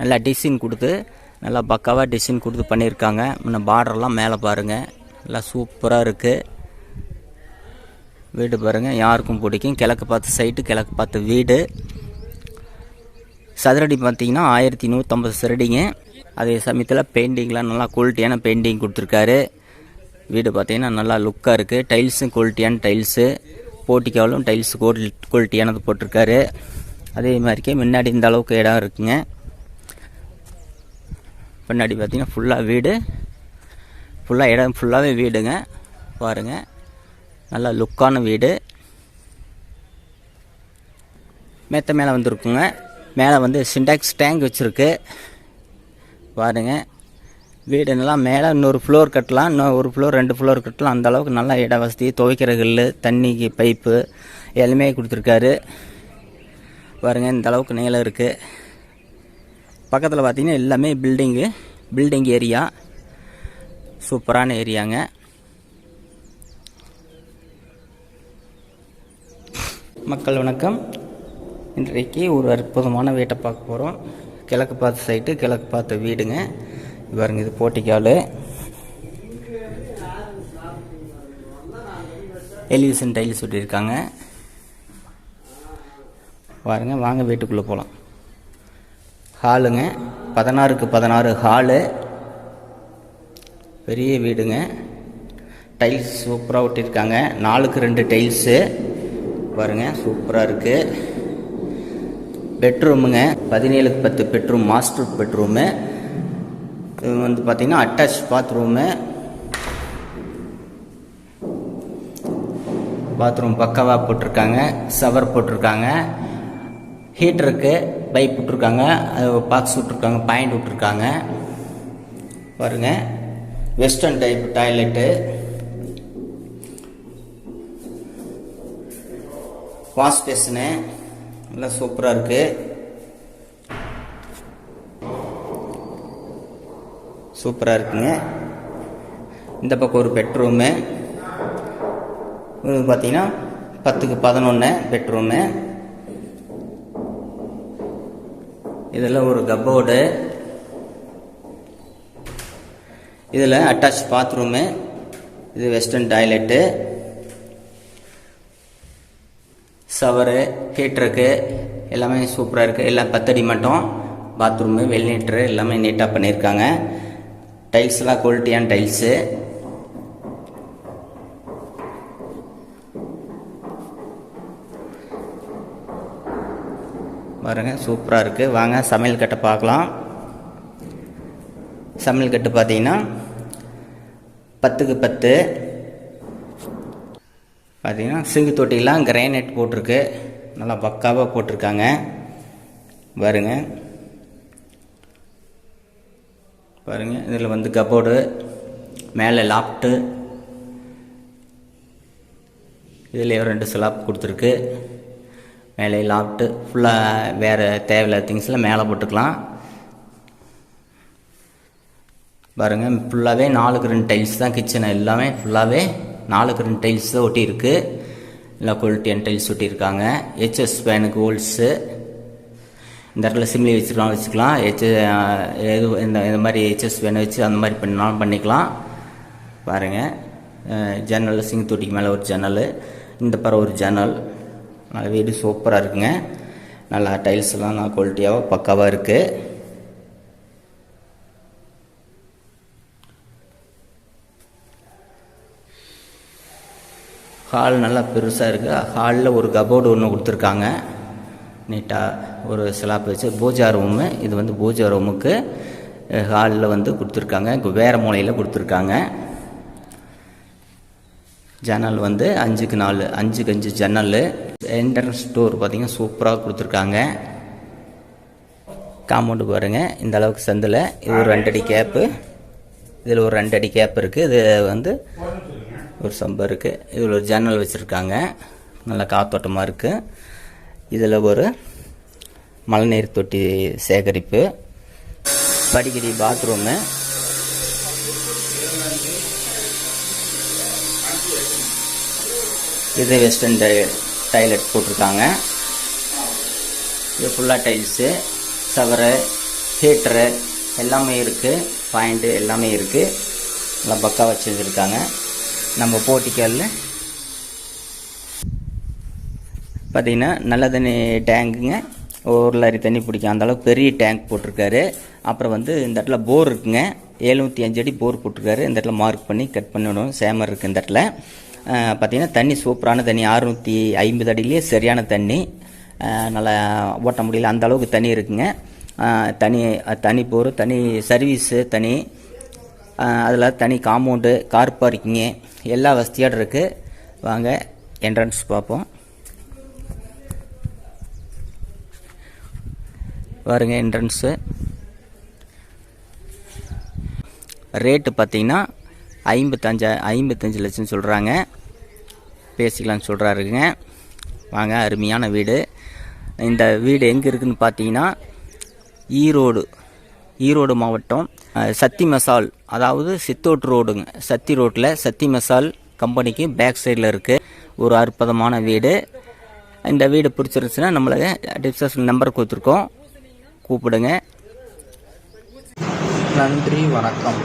நல்லா டிசைன் கொடுத்து நல்லா பக்காவாக டிசைன் கொடுத்து பண்ணியிருக்காங்க. முன்ன பார்டர்லாம் மேலே பாருங்கள் நல்லா சூப்பராக இருக்குது வீடு பாருங்கள் யாருக்கும் பிடிக்கும். கிழக்கு பார்த்து சைட்டு கிழக்கு பார்த்து வீடு. சதுரடி பார்த்தீங்கன்னா ஆயிரத்தி நூற்றம்பது சதுரடிங்க. அதே சமயத்தில் பெயிண்டிங்லாம் நல்லா குவாலிட்டியான பெயிண்டிங் கொடுத்துருக்காரு. வீடு பார்த்திங்கன்னா நல்லா லுக்காக இருக்குது டைல்ஸும் குவாலிட்டியான டைல்ஸு போட்டிக்காவிலும் டைல்ஸ் குவாலிட்டியானது போட்டிருக்காரு. அதே மாதிரிக்கே முன்னாடி இந்த அளவுக்கு இடம் இருக்குங்க. பின்னாடி பார்த்தீங்கன்னா ஃபுல்லாக வீடு. ஃபுல்லாக இடம் ஃபுல்லாகவே வீடுங்க. பாருங்கள் நல்லா லுக்கான வீடு. மேத்த மேலே வந்துருக்குங்க. மேலே வந்து சிண்டாக்ஸ் டேங்க் வச்சுருக்கு. பாருங்க. வீடு நல்லா மேலே இன்னொரு ஃப்ளோர் கட்டலாம். இன்னும் ஒரு ஃப்ளோர் ரெண்டு ஃப்ளோர் கட்டலாம். அந்த அளவுக்கு நல்லா இட வசதி. துவைக்கிற கல் தண்ணிக்கு பைப்பு எல்லாமே கொடுத்துருக்காரு. பாருங்க. இந்த அளவுக்கு நீளம் இருக்குது பக்கத்தில் பார்த்தீங்கன்னா எல்லாமே பில்டிங்கு பில்டிங் ஏரியா சூப்பரான ஏரியாங்க. மக்கள் வணக்கம். இன்றைக்கு ஒரு அற்புதமான வீட்டை பார்க்க போகிறோம் கிழக்கு பார்த்த சைட்டு கிழக்கு பார்த்த வீடுங்க. பாருங்க இது போட்டிக்கால். எலிவிஷன் டைல்ஸ் சொல்லியிருக்காங்க பாருங்கள் வாங்க வீட்டுக்குள்ளே போகலாம் ஹாலுங்க. பதினாறுக்கு பதினாறு ஹாலு. பெரிய வீடுங்க. டைல்ஸ் சூப்பராக ஒட்டியிருக்காங்க. நாலுக்கு ரெண்டு டைல்ஸு. பாருங்க சூப்பராக இருக்குது பெட்ரூமுங்க. பதினேழுக்கு பத்து பெட்ரூம் மாஸ்டர் பெட்ரூமு. இது வந்து பார்த்திங்கன்னா அட்டாச் பாத்ரூமு. பாத்ரூம் பக்காவாக போட்டிருக்காங்க. சவர் போட்டிருக்காங்க. ஹீட்டருக்கு பைப் விட்ருக்காங்க பாக்ஸ் விட்ருக்காங்க பாயிண்ட் விட்ருக்காங்க பாருங்க western type toilet. Wash basin நல்லா சூப்பராக இருக்குது சூப்பராக இருக்குங்க. இந்த பக்கம் ஒரு பெட்ரூமு. பார்த்தீங்கன்னா பத்துக்கு பதினொன்று பெட்ரூமு. இதில் ஒரு கப்போர்டு. இதில் அட்டாச் பாத்ரூமு இது வெஸ்டர்ன் டாய்லெட்டு ஷவரு ஹீட்ருக்கு எல்லாமே சூப்பராக இருக்குது எல்லாம் பத்தடி மட்டும். பாத்ரூமு வெள்நீட்ரு எல்லாமே நீட்டாக பண்ணியிருக்காங்க. டைல்ஸ்லாம் குவாலிட்டியான டைல்ஸு பாருங்கள் சூப்பராக இருக்குது வாங்க சமையல் கட்டை பார்க்கலாம். சமையல் கட்டு பார்த்தீங்கன்னா பத்துக்கு பத்து. பார்த்தீங்கன்னா சிங்கு தொட்டிலாம் கிரைனைட் போட்டிருக்கு. நல்லா பக்காவாக போட்டிருக்காங்க. பாருங்க. பாருங்கள் இதில் வந்து கபோர்டு மேலே லாப்ட்டு இதில் ரெண்டு ஸ்லாப் கொடுத்துருக்கு. மேலே லாப்ட்டு ஃபுல்லாக வேறு தேவையில்லாத திங்ஸ்லாம் மேலே போட்டுக்கலாம். பாருங்கள் ஃபுல்லாகவே நாலுக்கு ரெண்டு டைல்ஸ் தான் கிச்சனை எல்லாமே ஃபுல்லாகவே நாலுக்கு ரெண்டு டைல்ஸ் தான் ஒட்டியிருக்கு. இல்லை குவாலிட்டியான டைல்ஸ் ஒட்டியிருக்காங்க. ஹெச்எஸ் ஃபேனுக்கு ஹோல்ஸு இந்த இடத்துல சிம்லி வச்சுக்கலாம் வச்சுக்கலாம். ஹெச் எது இந்த இந்த மாதிரி ஹெச்எஸ் ஃபேனை வச்சு அந்த மாதிரி பண்ணாலும் பண்ணிக்கலாம். பாருங்கள் ஜன்னல் சிங் தொட்டிக்கு மேலே ஒரு ஜன்னல் இந்த பற ஒரு ஜன்னல் நல்ல வீடு சூப்பராக இருக்குங்க. நல்லா டைல்ஸ்லாம் நல்லா குவாலிட்டியாக பக்காவாக இருக்குது ஹால் நல்லா பெருசாக இருக்குது ஹாலில் ஒரு கபோர்டு ஒன்று கொடுத்துருக்காங்க. நீட்டாக ஒரு ஸ்லாப் வச்சு. பூஜா ரூமு இது வந்து பூஜா ரூமுக்கு ஹாலில் வந்து கொடுத்துருக்காங்க. வேறு மூலையில் கொடுத்துருக்காங்க. ஜன்னல் வந்து அஞ்சுக்கு நாலு அஞ்சுக்கு அஞ்சு ஜன்னல். என்ட்ரன்ஸ் டோர் பார்த்தீங்கன்னா சூப்பராக கொடுத்துருக்காங்க. காம்பவுண்டு பாருங்கள் இந்த அளவுக்கு சந்தில். இது ஒரு ரெண்டடி கேப்பு இதில் ஒரு ரெண்டடி கேப் இருக்குது இது வந்து ஒரு சம்பு இருக்குது இதில் ஒரு ஜன்னல் வச்சுருக்காங்க. நல்லா காத்தோட்டமாக இருக்குது இதில் ஒரு மழைநீர் தொட்டி சேகரிப்பு. படிக்கடி பாத்ரூமு இது வெஸ்டர்ன் டை டைலட் போட்டிருக்காங்க. இது ஃபுல்லாக டைல்ஸு சவரு ஹீட்ரு எல்லாமே இருக்குது பாயிண்ட்டு எல்லாமே இருக்குது நல்லா பக்கா வச்சுருக்காங்க நம்ம போட்டிக்கல்ல பார்த்தீங்கன்னா நல்ல தண்ணி டேங்குங்க ஒரு லாரி தண்ணி பிடிக்கும். அந்த அளவுக்கு பெரிய டேங்க் போட்டிருக்காரு. அப்புறம் வந்து இந்த இடத்துல போர் இருக்குங்க. எழுநூற்றி அஞ்சு அடி போர் போட்டிருக்காரு. இந்த இடத்துல மார்க் பண்ணி கட் பண்ணிவிடும் சேமர் இருக்குது இந்த இடத்துல. பார்த்திங்கன்னா தண்ணி சூப்பரான தண்ணி. அறுநூற்றி ஐம்பது அடியிலேயே சரியான தண்ணி. நல்லா ஓட்ட முடியல. அந்த அளவுக்கு தண்ணி இருக்குங்க. தனி தனி போர் தனி சர்வீஸு தனி அதில் தனி காம்பவுண்டு கார் பார்க்கிங்கு எல்லா வசதியோடு இருக்குது வாங்க என்ட்ரன்ஸ் பார்ப்போம். வருங்க என்ட்ரன்ஸு ரேட்டு பார்த்தீங்கன்னா ஐம்பத்தஞ்சா ஐம்பத்தஞ்சு லட்சம் சொல்கிறாங்க பேசிக்கலாம்னு சொல்கிறாருங்க வாங்க அருமையான வீடு. இந்த வீடு எங்கே இருக்குதுன்னு பார்த்தீங்கன்னா ஈரோடு ஈரோடு மாவட்டம் சத்தி மசால் அதாவது சித்தோட் ரோடுங்க. சத்தி ரோட்டில் சத்தி மசால் கம்பெனிக்கு பேக் சைடில் இருக்குது ஒரு அற்புதமான வீடு. இந்த வீடு பிடிச்சிருந்துச்சுன்னா நம்மளுக்கு டிஸ்கஷன் நம்பர் கொடுத்துருக்கோம். கூப்பிடுங்க. நன்றி வணக்கம்.